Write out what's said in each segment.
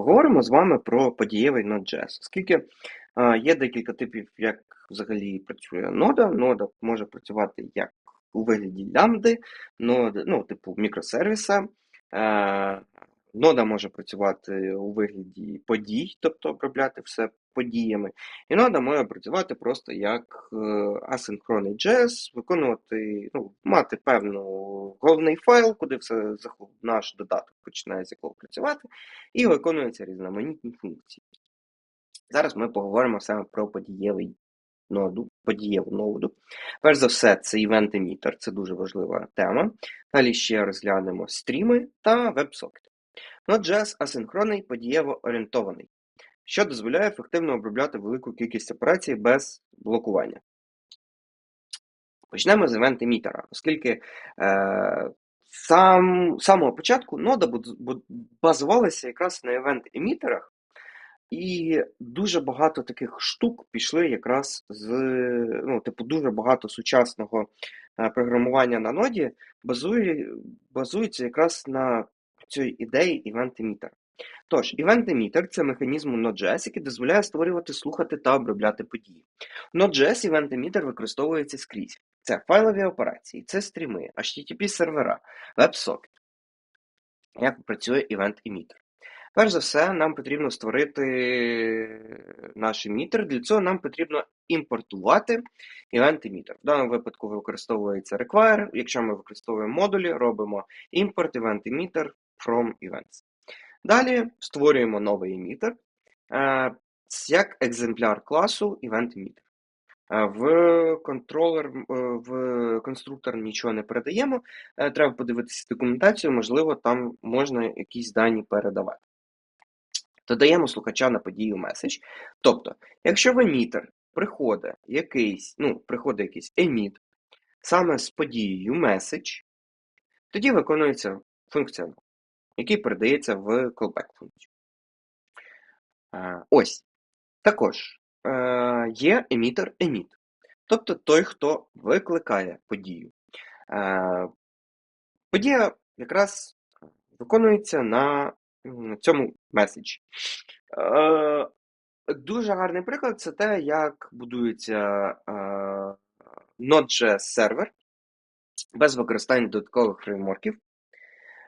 Поговоримо з вами про подієвий Node.js, оскільки е, є декілька типів, як взагалі працює нода. Нода може працювати як у вигляді лямбди, нода, ну, типу мікросервіса. Е, Нода може працювати у вигляді подій, тобто обробляти все подіями. І нода може працювати просто як е, асинхронний JS, виконувати, ну, мати певну головний файл, куди все наш додаток починає з якого працювати, і виконуються різноманітні функції. Зараз ми поговоримо саме про подієвий ноду, подієву ноду. Перш за все, це event emitter, це дуже важлива тема. Далі ще розглянемо стріми та веб-сокети. Node.js асинхронний, подієво орієнтований, що дозволяє ефективно обробляти велику кількість операцій без блокування. Почнемо з event емітера, оскільки е, сам, з самого початку нода базувалася якраз на event емітерах, і дуже багато таких штук пішли якраз з, ну, типу, дуже багато сучасного е, програмування на ноді базує, базується якраз на цій ідеї event emitter. Тож, event emitter – це механізм у Node.js, який дозволяє створювати, слухати та обробляти події. У Node.js event emitter використовується скрізь. Це файлові операції, це стріми, HTTP сервера, WebSocket. Як працює event emitter? Перш за все, нам потрібно створити наш емітер. Для цього нам потрібно імпортувати event emitter. В даному випадку використовується require. Якщо ми використовуємо модулі, робимо import event emitter from events. Далі створюємо новий емітер е, як екземпляр класу event emitter. Е, В контролер, е, в конструктор нічого не передаємо. Треба подивитися документацію, можливо, там можна якісь дані передавати. Додаємо слухача на подію меседж. Тобто, якщо в емітер приходить якийсь, ну, приходить якийсь еміт саме з подією меседж, тоді виконується функціонал, який передається в callback функцію. Е, Ось. Також е, є емітер еміт, тобто той, хто викликає подію. Е, Подія якраз виконується на цьому меседжі. Дуже гарний приклад це те, як будується Node.js сервер без використання додаткових фреймворків.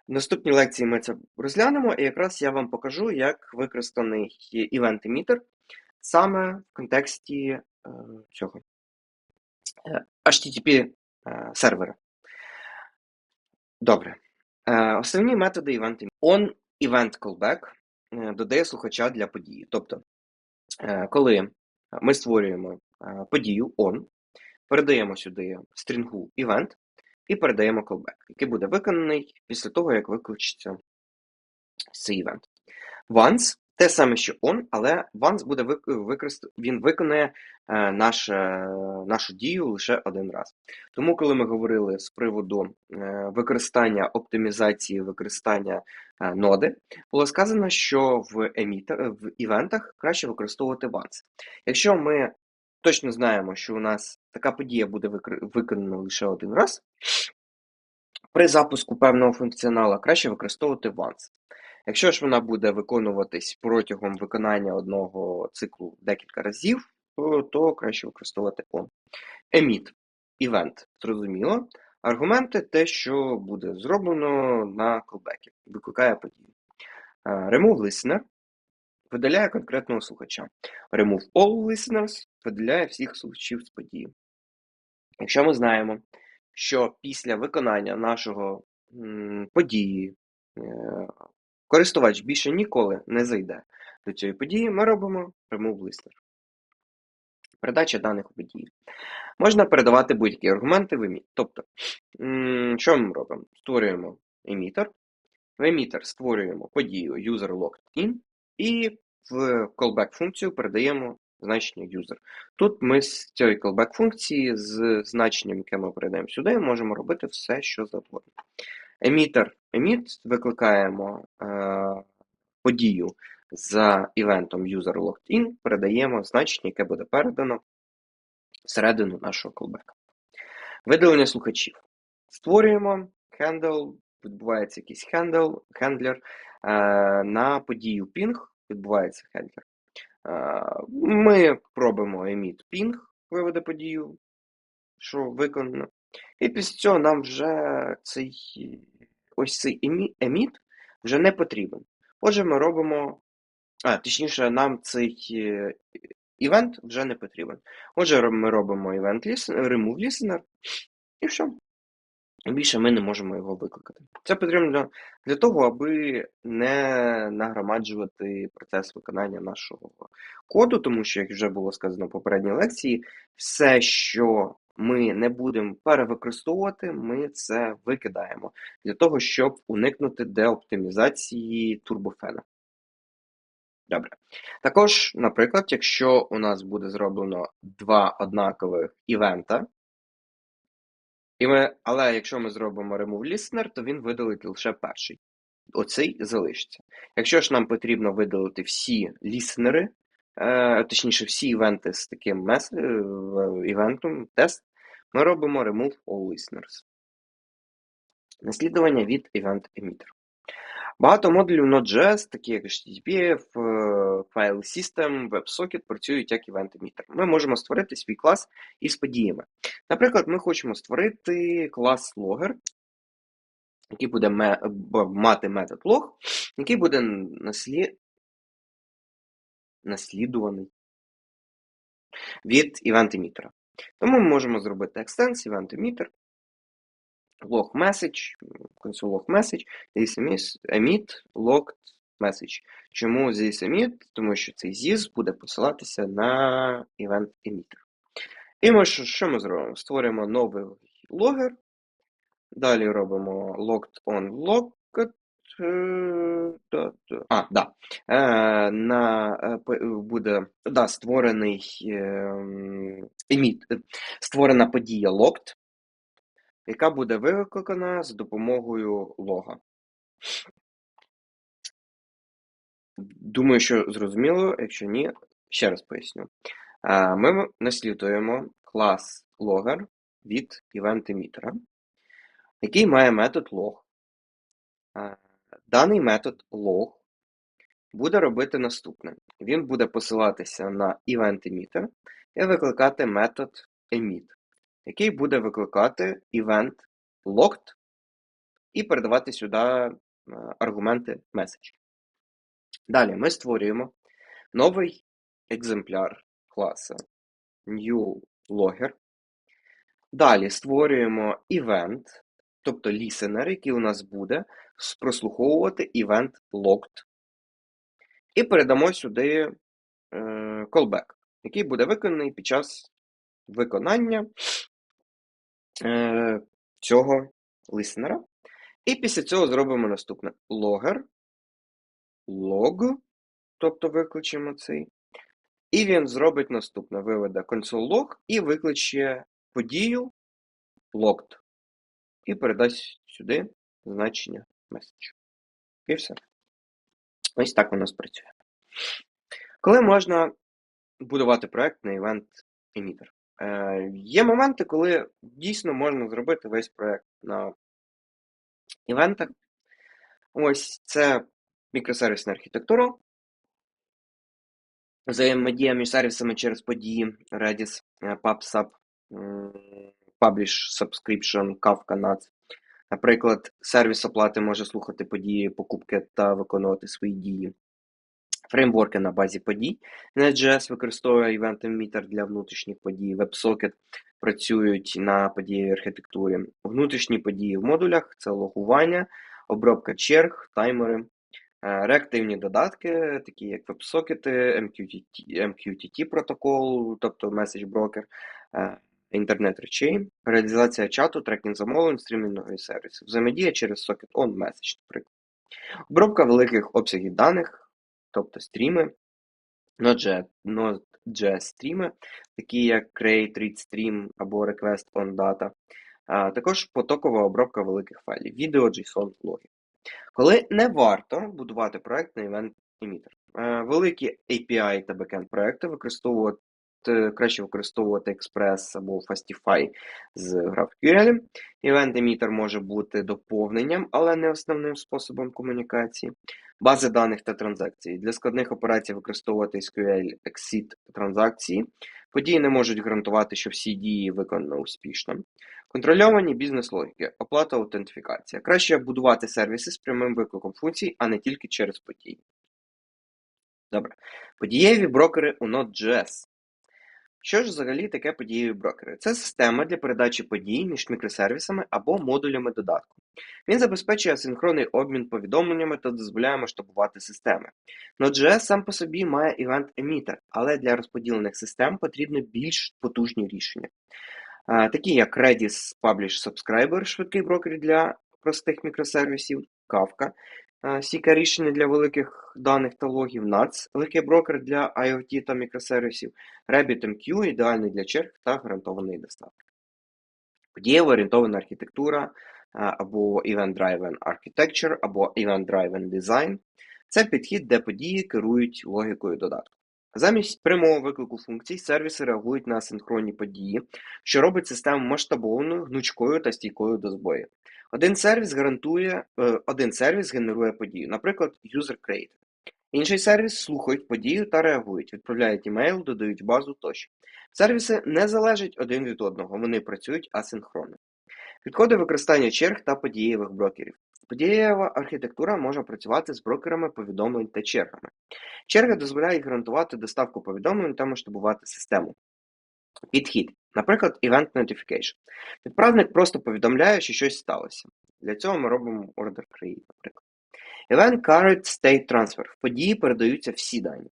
В наступній лекції ми це розглянемо, і якраз я вам покажу, як використаний event emitter саме в контексті е, цього е, HTTP е, сервера. Добре. Е, Основні методи event emitter. On event callback е, додає слухача для події. Тобто, е, коли ми створюємо подію on, передаємо сюди стрінгу event і передаємо callback, який буде виконаний після того, як викличеться цей event. Once те саме, що on, але once буде використ... він виконає е, наше, нашу дію лише один раз. Тому, коли ми говорили з приводу е, використання оптимізації використання е, ноди, було сказано, що в, емітер, в івентах краще використовувати once. Якщо ми точно знаємо, що у нас така подія буде виконана лише один раз, при запуску певного функціонала краще використовувати once. Якщо ж вона буде виконуватись протягом виконання одного циклу декілька разів, то, краще використовувати on. Emit event, зрозуміло. Аргументи те, що буде зроблено на callback, викликає подію. Remove listener видаляє конкретного слухача. Remove all listeners видаляє всіх слухачів з події. Якщо ми знаємо, що після виконання нашого події е, користувач більше ніколи не зайде до цієї події, ми робимо remove listener. Передача даних у події. Можна передавати будь-які аргументи в еміт. Тобто, що ми робимо? Створюємо емітер. В емітер створюємо подію user logged in і в callback функцію передаємо значення user. Тут ми з цієї callback функції з значенням, яке ми передаємо сюди, можемо робити все, що завгодно. Емітер emit викликаємо е, подію за івентом user logged in, передаємо значення, яке буде передано всередину нашого callback. Видалення слухачів. Створюємо handle відбувається якийсь хендл, хендлер, е, на подію ping відбувається хендлер. Е, Ми робимо emit ping, виведе подію, що виконано. І після цього нам вже цей ось цей емі- emit вже не потрібен. Отже, ми робимо. А, точніше, нам цей е, івент вже не потрібен. Отже, ми робимо event remove listener, і все. Більше ми не можемо його викликати. Це потрібно для, того, аби не нагромаджувати процес виконання нашого коду, тому що, як вже було сказано в попередній лекції, все, що ми не будемо перевикористовувати, ми це викидаємо для того, щоб уникнути деоптимізації турбофена. Добре. Також, наприклад, якщо у нас буде зроблено два однакових івента, але якщо ми зробимо remove listener, то він видалить лише перший. Оцей залишиться. Якщо ж нам потрібно видалити всі ліснери, е, точніше, всі івенти з таким мес, е, івентом, тест, ми робимо remove all listeners. Наслідування від event emitter. Багато модулів Node.js, такі як HTTP, File System, WebSocket, працюють як event emitter. Ми можемо створити свій клас із подіями. Наприклад, ми хочемо створити клас logger, який буде мати метод log, який буде наслі... наслідуваний від event emitter. Тому ми можемо зробити extends event emitter, log message, console log message, this emit logged message. Чому this emit? Тому що цей this буде посилатися на event emitter. І ми що, що ми зробимо? Створюємо новий логер, далі робимо logged on logged. е. А, да. Е, на, е, буде да, створений ем, emit, е, створена подія logged, яка буде викликана за допомогою лога. Думаю, що зрозуміло, якщо ні, ще раз поясню. Ми наслідуємо клас logger від event який має метод log. Даний метод log буде робити наступне. Він буде посилатися на event emitter і викликати метод emit, який буде викликати event logged і передавати сюди аргументи message. Далі ми створюємо новий екземпляр класу new logger. Далі створюємо event, тобто listener, який у нас буде прослуховувати event logged. І передамо сюди е, callback, який буде виконаний під час виконання цього листенера. І після цього зробимо наступне logger, log, тобто викличемо цей. І він зробить наступне: виведе console log і викличе подію logged. І передасть сюди значення message. І все. Ось так воно спрацює. Коли можна будувати проект на Event Emitter? Е, є моменти, коли дійсно можна зробити весь проект на івентах. Ось це мікросервісна архітектура. Взаємодія між сервісами через події Redis, е, PubSub, Publish, Subscription, Kafka, NATS. Наприклад, сервіс оплати може слухати події, покупки та виконувати свої дії. Фреймворки на базі подій. Node.js використовує Event Emitter для внутрішніх подій. WebSocket працюють на подієвій архітектурі. Внутрішні події в модулях це логування, обробка черг, таймери, реактивні додатки, такі як WebSocket, MQTT, MQTT протокол, тобто Message Broker, е, інтернет речей, реалізація чату, трекінг замовлень, стрімінгові сервіси, взаємодія через Socket on Message, наприклад. Обробка великих обсягів даних, тобто стріми, Node.js Node.js стріми, такі як create, read stream або request on data, а також потокова обробка великих файлів, відео, JSON, логи. Коли не варто будувати проект на Event Emitter. Е, Великі API та backend проекти використовують е, краще використовувати Express або Fastify з GraphQL. Event Emitter може бути доповненням, але не основним способом комунікації. Бази даних та транзакції. Для складних операцій використовувати SQL Exit транзакції. Події не можуть гарантувати, що всі дії виконано успішно. Контрольовані бізнес-логіки, оплата аутентифікація. Краще будувати сервіси з прямим викликом функцій, а не тільки через події. Добре. Подієві брокери у Node.js. Що ж взагалі таке подієві брокери? Це система для передачі подій між мікросервісами або модулями додатку. Він забезпечує асинхронний обмін повідомленнями та дозволяє масштабувати системи. Node.js сам по собі має emitter, але для розподілених систем потрібні більш потужні рішення. Такі як Redis Publish Subscriber, швидкий брокер для простих мікросервісів, Kafka, Сіка рішення для великих даних та логів, NATS, легкий брокер для IoT та мікросервісів, RabbitMQ ідеальний для черг та гарантованої доставки. Подієво орієнтована архітектура або Event-Driven Architecture, або Event-Driven Design це підхід, де події керують логікою додатку. Замість прямого виклику функцій сервіси реагують на асинхронні події, що робить систему масштабованою, гнучкою та стійкою до збоїв. Один сервіс гарантує, е, один сервіс генерує подію, наприклад, user created. Інший сервіс слухають подію та реагують, відправляють імейл, додають базу тощо. Сервіси не залежать один від одного, вони працюють асинхронно. Підходи використання черг та подієвих брокерів. Подієва архітектура може працювати з брокерами повідомлень та чергами. Черги дозволяють гарантувати доставку повідомлень та масштабувати систему. Підхід. Наприклад, Event Notification. Відправник просто повідомляє, що щось сталося. Для цього ми робимо Order Create, наприклад. Event Carried State Transfer. В події передаються всі дані.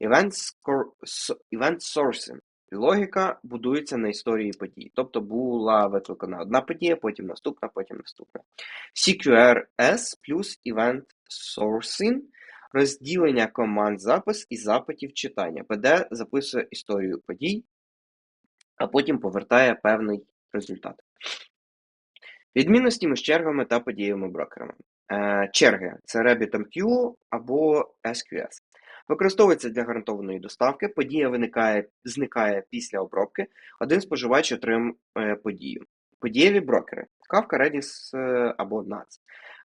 Event, score, event Sourcing. Логіка будується на історії подій. Тобто була викликана одна подія, потім наступна, потім наступна. CQRS плюс Event Sourcing. Розділення команд запис і запитів читання. PD записує історію подій, а потім повертає певний результат. Відмінності між чергами та подієвими брокерами. Е, черги це RabbitMQ або SQS. Використовується для гарантованої доставки. Подія виникає, зникає після обробки. Один споживач отримує подію. Подієві брокери Kafka, Redis е, або NATS.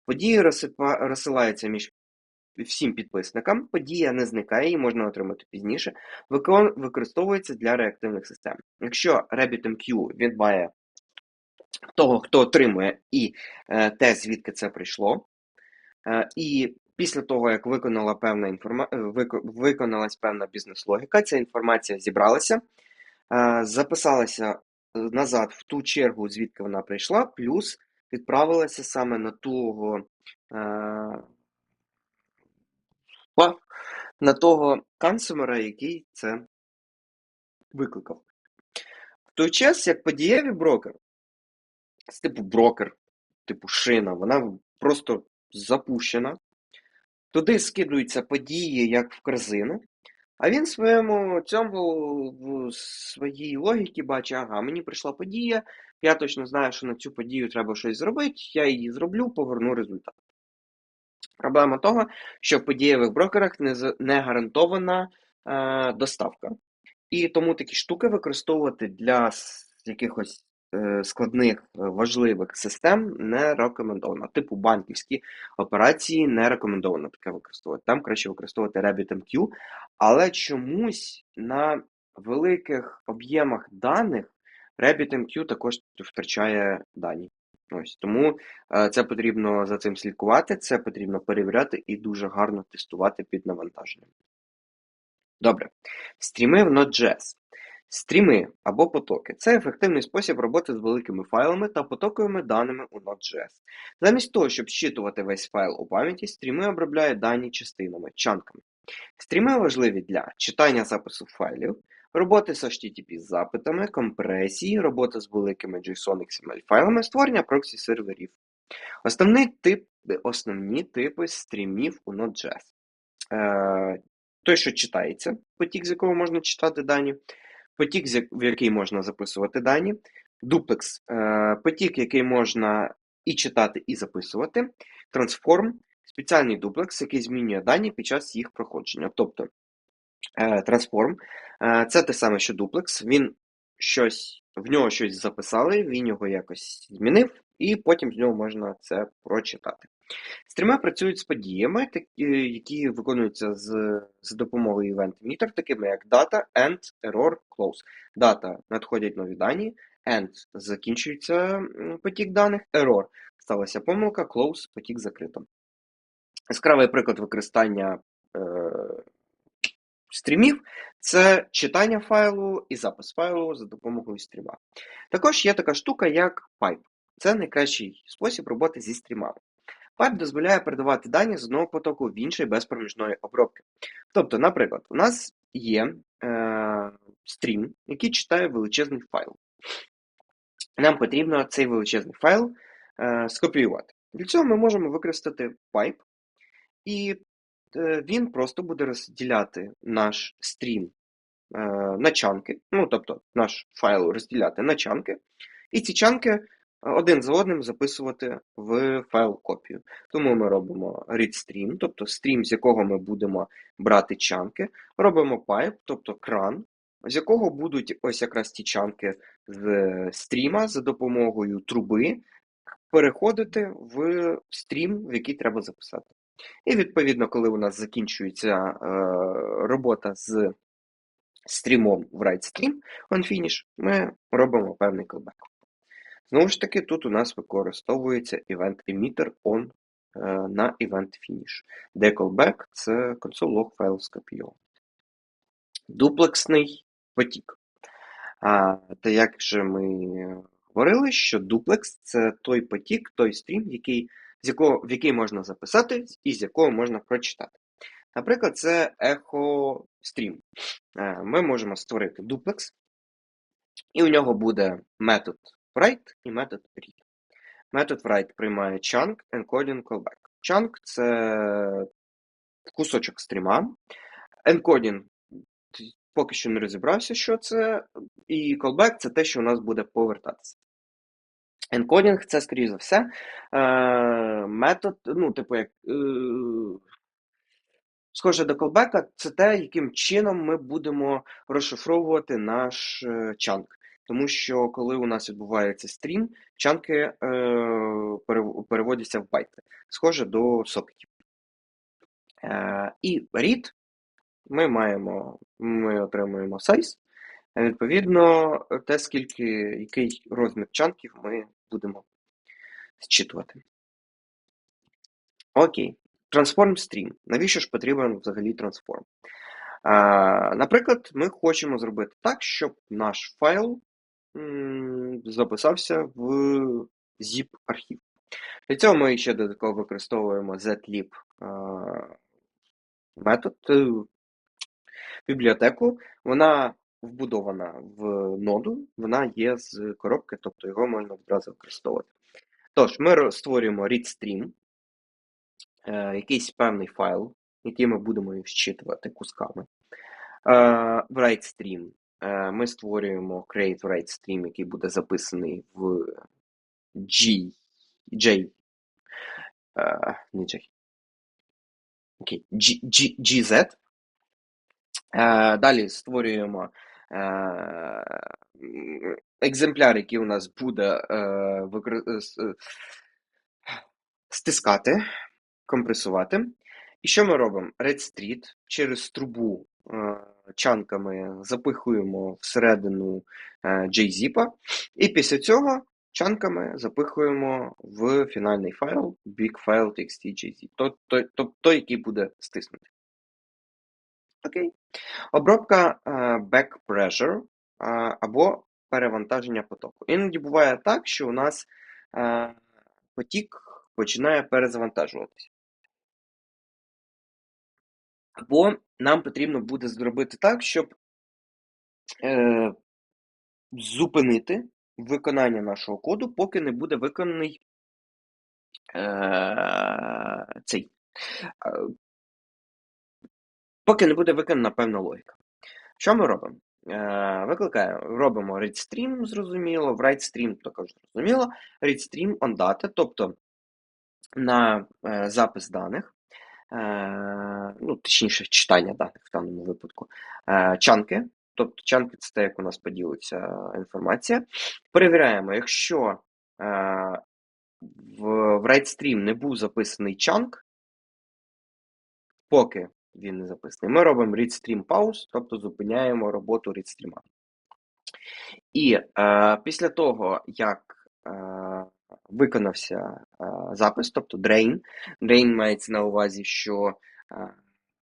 Події розсипа, розсилаються між всім підписникам. Подія не зникає, її можна отримати пізніше. Викон, використовується для реактивних систем. Якщо RabbitMQ він має того, хто отримує, і е, те, звідки це прийшло. Е, і після того, як виконала певна інформа... виконалась певна бізнес-логіка, ця інформація зібралася, е, записалася назад в ту чергу, звідки вона прийшла, плюс відправилася саме на того на того кансумера, який це викликав. В той час, як подієві брокер, з типу брокер, типу шина, вона просто запущена. Туди скидуються події, як в корзину, а він в своєму цьому в своїй логіці бачить, ага, мені прийшла подія, я точно знаю, що на цю подію треба щось зробити, я її зроблю, поверну результат. Проблема того, що в подієвих брокерах не не гарантована е, доставка. І тому такі штуки використовувати для якихось складних е, важливих систем не рекомендовано. Типу банківські операції не рекомендовано таке використовувати. Там краще використовувати RabbitMQ, але чомусь на великих об'ємах даних RabbitMQ також втрачає дані. Ось Тому е, це потрібно за цим слідкувати, це потрібно перевіряти і дуже гарно тестувати під навантаженням. Добре. Стріми в Node.js. Стріми або потоки це ефективний спосіб роботи з великими файлами та потоковими даними у Node.js. Замість того, щоб зчитувати весь файл у пам'яті, стріми обробляють дані частинами, чанками. Стріми важливі для читання запису файлів, роботи з HTTP запитами, компресії, роботи з великими JSON XML файлами, створення проксі серверів. Основні тип, основні типи стрімів у Node.js. Е, той, що читається, потік, з якого можна читати дані потік, в який можна записувати дані, дуплекс е, потік, який можна і читати, і записувати, трансформ, спеціальний дуплекс, який змінює дані під час їх проходження. Тобто Е, Transform. Е, Це те саме, що Duplex. Він щось, в нього щось записали, він його якось змінив, і потім з нього можна це прочитати. Стріми працюють з подіями, такі, які виконуються з, допомогою event emitter, такими як data, end, error, close. Data надходять нові дані, end закінчується потік даних, error сталася помилка, close потік закрито. Яскравий приклад використання е, стрімів це читання файлу і запис файлу за допомогою стріма. Також є така штука, як pipe. Це найкращий спосіб роботи зі стрімами. Pipe дозволяє передавати дані з одного потоку в інший без проміжної обробки. Тобто, наприклад, у нас є е, стрім, який читає величезний файл. Нам потрібно цей величезний файл е, скопіювати. Для цього ми можемо використати pipe, і е, він просто буде розділяти наш стрім е, на чанки, ну, тобто наш файл розділяти на чанки, і ці чанки один за одним записувати в файл копію. Тому ми робимо read stream, тобто стрім, з якого ми будемо брати чанки, робимо pipe, тобто кран, з якого будуть ось якраз ті чанки з стріма за допомогою труби переходити в стрім, в який треба записати. І відповідно, коли у нас закінчується е, робота з стрімом в WriteStream onFinish, ми робимо певний callback. Знову ж таки, тут у нас використовується event emitter on е, на event finish, де це console log файл скопійований. Дуплексний потік. Та як же ми говорили, що дуплекс це той потік, той стрім, який, з якого, в який можна записати і з якого можна прочитати. Наприклад, це echo стрім. Ми можемо створити дуплекс, і у нього буде метод write і метод read. Метод write приймає chunk, encoding, callback. Chunk це кусочок стріма. Encoding поки що не розібрався, що це. І callback це те, що у нас буде повертатися. Encoding це, скоріш за все, метод, ну, типу, як. Схоже до callback, це те, яким чином ми будемо розшифровувати наш чанк. Тому що коли у нас відбувається стрім, чанки е, переводяться в байти. Схоже до сокетів. Е, і read ми маємо, ми отримуємо size, відповідно, те, скільки, який розмір чанків ми будемо зчитувати. Окей. Transform Stream. Навіщо ж потрібен взагалі Transform? А, Наприклад, ми хочемо зробити так, щоб наш файл записався в zip-архів. Для цього ми ще додатково використовуємо zlib метод, е, бібліотеку. Вона вбудована в ноду, вона є з коробки, тобто його можна одразу використовувати. Тож, ми створюємо readstream, е, якийсь певний файл, який ми будемо зчитувати кусками. Е, в WriteStream е, ми створюємо create WriteStream, який буде записаний в G, J, е, не J, окей, G, G, GZ. Е, далі створюємо е, екземпляр, який у нас буде е, стискати, компресувати. І що ми робимо? Red через трубу чанками запихуємо всередину JZIP, і після цього чанками запихуємо в фінальний файл bigfile.txt JZIP, той, той, той, той, який буде стиснутий. Окей. Обробка е, back pressure е, або перевантаження потоку. Іноді буває так, що у нас е, потік починає перезавантажуватися. Або нам потрібно буде зробити так, щоб е, зупинити виконання нашого коду, поки не буде виконаний е, цей поки не буде виконана певна логіка. Що ми робимо? Е, викликаємо, робимо readstream, зрозуміло, WriteStream також зрозуміло, readstream on data, тобто на е, запис даних, ну, точніше, читання даних в даному випадку. е, чанки. Тобто чанки це те, як у нас поділиться інформація. Перевіряємо, якщо е, в, RightStream не був записаний чанк, поки він не записаний, ми робимо readstream pause, тобто зупиняємо роботу readstream. І е, після того, як е, виконався е, запис, тобто drain, drain мається на увазі, що е,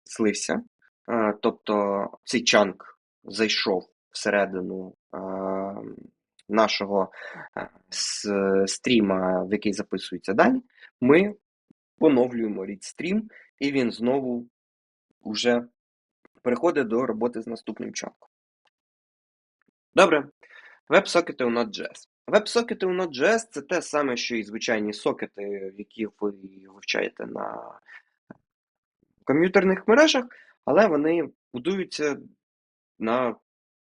злився, е, тобто цей чанк зайшов всередину нашого стріма, в який записуються дані, ми поновлюємо readstream, і він знову вже переходить до роботи з наступним чанком. Добре. Веб-сокети у Node.js. Веб-сокети у Node.js це те саме, що і звичайні сокети, які ви вивчаєте на комп'ютерних мережах, але вони будуються на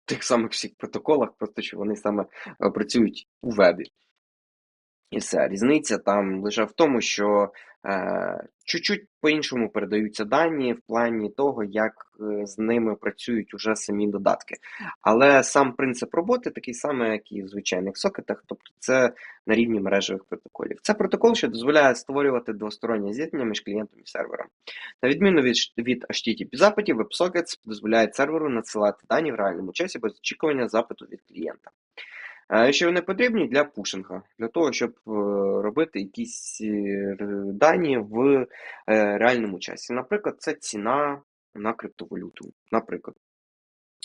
тих самих всіх протоколах, просто що вони саме е, працюють у вебі. І все. Різниця там лише в тому, що чуть-чуть по-іншому передаються дані в плані того, як е, з ними працюють уже самі додатки. Але сам принцип роботи такий самий, як і в звичайних сокетах, тобто це на рівні мережевих протоколів. Це протокол, що дозволяє створювати двостороннє з'єднання між клієнтом і сервером. На відміну від, від HTTP запитів, WebSockets дозволяє серверу надсилати дані в реальному часі без очікування запиту від клієнта. Що вони потрібні для пушинга, для того, щоб е, робити якісь е, дані в е, реальному часі. Наприклад, це ціна на криптовалюту. Наприклад,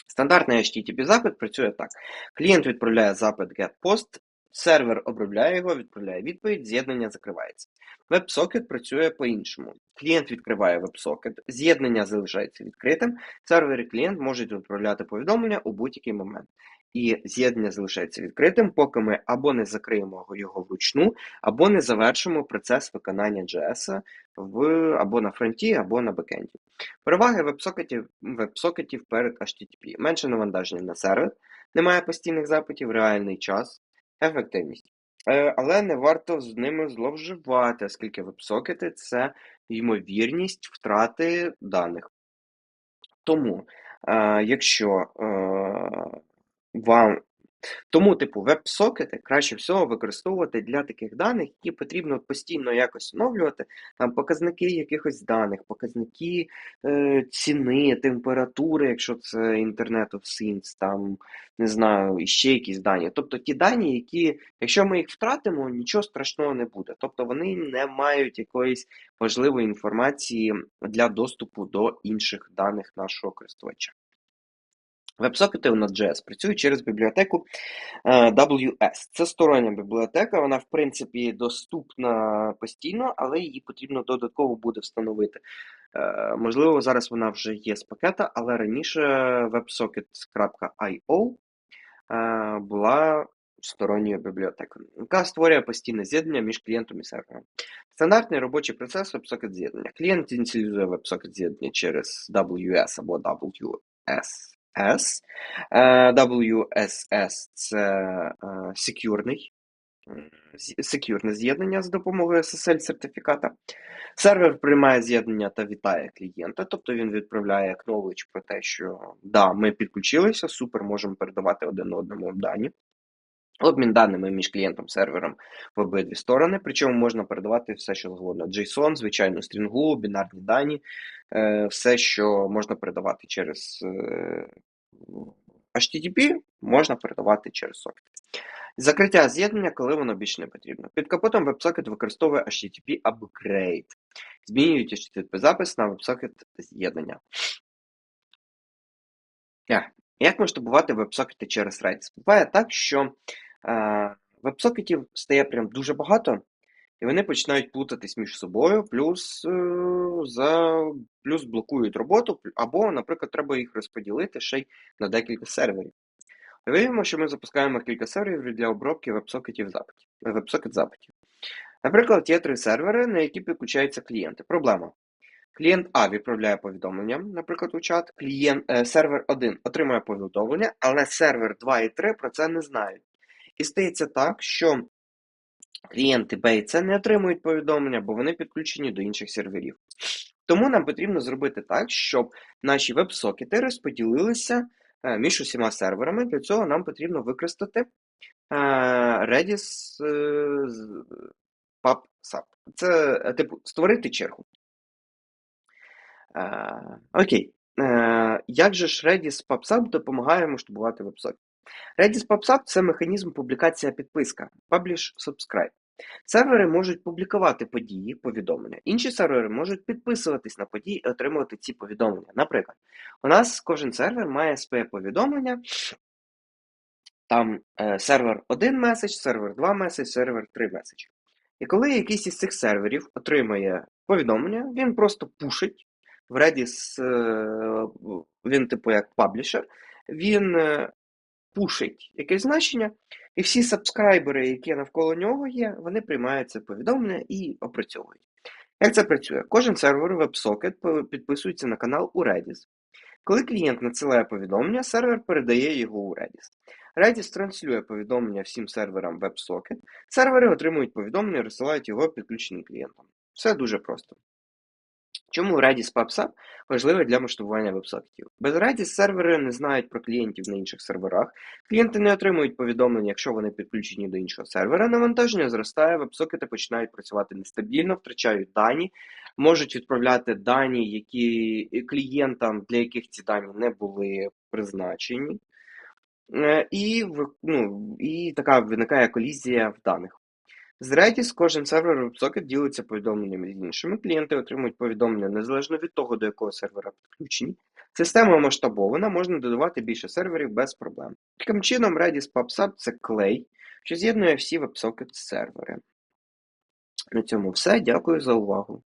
стандартний HTTP запит працює так: клієнт відправляє запит GetPost, сервер обробляє його, відправляє відповідь, з'єднання закривається. WebSocket працює по-іншому. Клієнт відкриває WebSocket, з'єднання залишається відкритим, сервер і клієнт можуть відправляти повідомлення у будь-який момент. І з'єднання залишається відкритим, поки ми або не закриємо його вручну, або не завершимо процес виконання JS в, або на фронті, або на бекенді. Переваги веб-сокетів, веб-сокетів перед HTTP. Менше навантаження на сервер, немає постійних запитів, реальний час, ефективність. Е, Але не варто з ними зловживати, оскільки веб-сокети це ймовірність втрати даних. Тому, е, якщо е, вам тому, типу, веб-сокети краще всього використовувати для таких даних, які потрібно постійно якось оновлювати. Там показники якихось даних, показники е, ціни, температури, якщо це Internet of Things, там не знаю, і ще якісь дані. Тобто ті дані, які, якщо ми їх втратимо, нічого страшного не буде. Тобто вони не мають якоїсь важливої інформації для доступу до інших даних нашого користувача. Веб-сокети у Node.js працюють через бібліотеку е, WS. Це стороння бібліотека, вона, в принципі, доступна постійно, але її потрібно додатково буде встановити. Е, Можливо, зараз вона вже є з пакета, але раніше websocket.io е, була сторонньою бібліотекою, яка створює постійне з'єднання між клієнтом і сервером. Стандартний робочий процес WebSocket з'єднання. Клієнт ініціалізує WebSocket з'єднання через WS або WS. S. Е, WSS це е, секюрний, секюрне з'єднання з допомогою SSL сертифіката. Сервер приймає з'єднання та вітає клієнта, тобто він відправляє acknowledge про те, що да, ми підключилися, супер, можемо передавати один одному дані. Обмін даними між клієнтом і сервером в обидві сторони, причому можна передавати все, що завгодно. JSON, звичайну стрінгу, бінарні дані, е, все, що можна передавати через е, HTTP, можна передавати через сокет. Закриття з'єднання, коли воно більше не потрібно. Під капотом WebSocket використовує HTTP Upgrade. Змінюють HTTP запис на WebSocket з'єднання. Як масштабувати веб-сокети через Redis? Буває так, що е, веб-сокетів стає прям дуже багато, і вони починають плутатись між собою, плюс е, за, плюс блокують роботу, або, наприклад, треба їх розподілити ще й на декілька серверів. Уявімо, що ми запускаємо кілька серверів для обробки веб-сокетів запитів, веб-сокет запитів. Наприклад, є три сервери, на які підключаються клієнти. Проблема. Клієнт А відправляє повідомлення, наприклад, у чат. Клієнт, е, сервер 1 отримує повідомлення, але сервер 2 і 3 про це не знають. І стається так, що клієнти Б і С не отримують повідомлення, бо вони підключені до інших серверів. Тому нам потрібно зробити так, щоб наші веб-сокети розподілилися е, між усіма серверами. Для цього нам потрібно використати е, Redis е, PubSub. Це типу створити чергу. Окей. Як же ж Redis PubSub допомагає масштабувати веб-сокет? Redis PubSub – це механізм публікація-підписка, Publish Subscribe. Сервери можуть публікувати події, повідомлення. Інші сервери можуть підписуватись на події і отримувати ці повідомлення. Наприклад, у нас кожен сервер має своє повідомлення. Там е, сервер 1 меседж, сервер 2 меседж, сервер 3 меседж. І коли якийсь із цих серверів отримає повідомлення, він просто пушить в Redis, е, він типу як паблішер, він е, пушить якесь значення, і всі сабскрайбери, які навколо нього є, вони приймають це повідомлення і опрацьовують. Як це працює? Кожен сервер WebSocket підписується на канал у Redis. Коли клієнт надсилає повідомлення, сервер передає його у Redis. Redis транслює повідомлення всім серверам WebSocket. Сервери отримують повідомлення і розсилають його підключеним клієнтам. Все дуже просто. Чому Redis PubSub важливий для масштабування веб-сокетів? Без Redis сервери не знають про клієнтів на інших серверах, клієнти не отримують повідомлення, якщо вони підключені до іншого сервера, навантаження зростає, веб-сокети починають працювати нестабільно, втрачають дані, можуть відправляти дані, які клієнтам, для яких ці дані не були призначені. Е, І, ну, і така виникає колізія в даних. З Redis кожен сервер WebSocket ділиться повідомленнями з іншими. Клієнти отримують повідомлення незалежно від того, до якого сервера підключені. Система масштабована, можна додавати більше серверів без проблем. Таким чином, Redis PubSub – це клей, що з'єднує всі WebSocket сервери. На цьому все. Дякую за увагу.